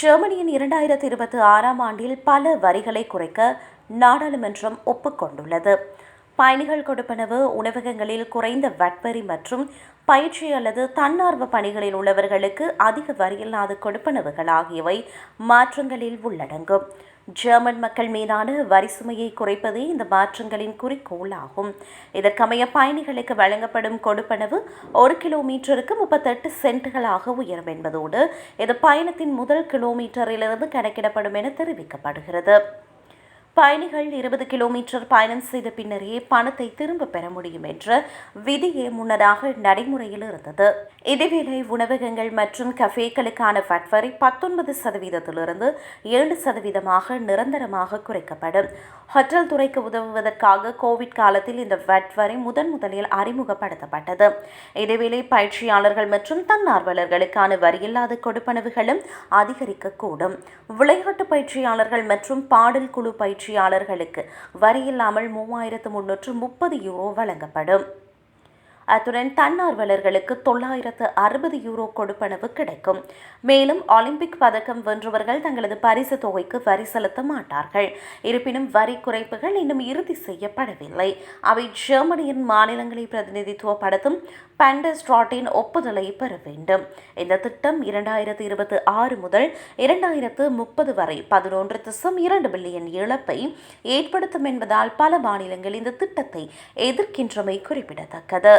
ஜெர்மனியின் இரண்டாயிரத்தி இருபத்தி ஆறாம் ஆண்டில் பல வரிகளை குறைக்க நாடாளுமன்றம் ஒப்புக்கொண்டுள்ளது. பயணிகள் கொடுப்பனவு உணவகங்களில் குறைந்த வட்வரி மற்றும் பயிற்சி அல்லது தன்னார்வ பணிகளில் உள்ளவர்களுக்கு அதிக வரியில்லாத கொடுப்பனவுகள் ஆகியவை மாற்றங்களில் உள்ளடங்கும். ஜெர்மன் மக்கள் மீதான வரி சுமையை குறைப்பதே இந்த மாற்றங்களின் குறிக்கோள் ஆகும் இதற்கமைய பயணிகளுக்கு வழங்கப்படும் கொடுப்பனவு ஒரு கிலோமீட்டருக்கு முப்பத்தெட்டு சென்ட்டுகளாக உயரும் என்பதோடு இது பயணத்தின் முதல் கிலோமீட்டரிலிருந்து கணக்கிடப்படும் என தெரிவிக்கப்படுகிறது. பயணிகள் இருபது கிலோமீட்டர் பயணம் செய்த பின்னரே பணத்தை திரும்ப பெற முடியும் என்ற விதியே முன்னதாக நடைமுறையில் இருந்தது. இதேவேளை உணவகங்கள் மற்றும் கஃபேக்களுக்கான வட் வரி பத்தொன்பது சதவீதத்திலிருந்து ஏழு சதவீதமாக நிரந்தரமாக குறைக்கப்படும். ஹோட்டல் துறைக்கு உதவுவதற்காக கோவிட் காலத்தில் இந்த வட் வரி முதன் முதலில் அறிமுகப்படுத்தப்பட்டது. இதேவேளை பயிற்சியாளர்கள் மற்றும் தன்னார்வலர்களுக்கான வரியில்லாத கொடுப்பனவுகளும் அதிகரிக்கக்கூடும். விளையாட்டு பயிற்சியாளர்கள் மற்றும் பாடல் குழு பயிற்சி பயிற்சியாளர்களுக்கு வரியில்லாமல் மூவாயிரத்து முன்னூற்று முப்பது யூரோ வழங்கப்படும். அத்துடன் தன்னார்வலர்களுக்கு தொள்ளாயிரத்து அறுபது யூரோ கொடுப்பனவு கிடைக்கும். மேலும் ஒலிம்பிக் பதக்கம் வென்றவர்கள் தங்களது பரிசு தொகைக்கு வரி செலுத்த மாட்டார்கள். இருப்பினும் வரி குறைப்புகள் இன்னும் இறுதி செய்யப்படவில்லை. அவை ஜெர்மனியின் மாநிலங்களை பிரதிநிதித்துவப்படுத்தும் பண்டஸ்ட்ராட்டின் ஒப்புதலை பெற வேண்டும். இந்த திட்டம் இரண்டாயிரத்து இருபத்தி ஆறு முதல் இரண்டாயிரத்து முப்பது வரை பதினொன்று திசம் இரண்டு பில்லியன் இழப்பை ஏற்படுத்தும் என்பதால் பல மாநிலங்கள் இந்த திட்டத்தை எதிர்க்கின்றமை குறிப்பிடத்தக்கது.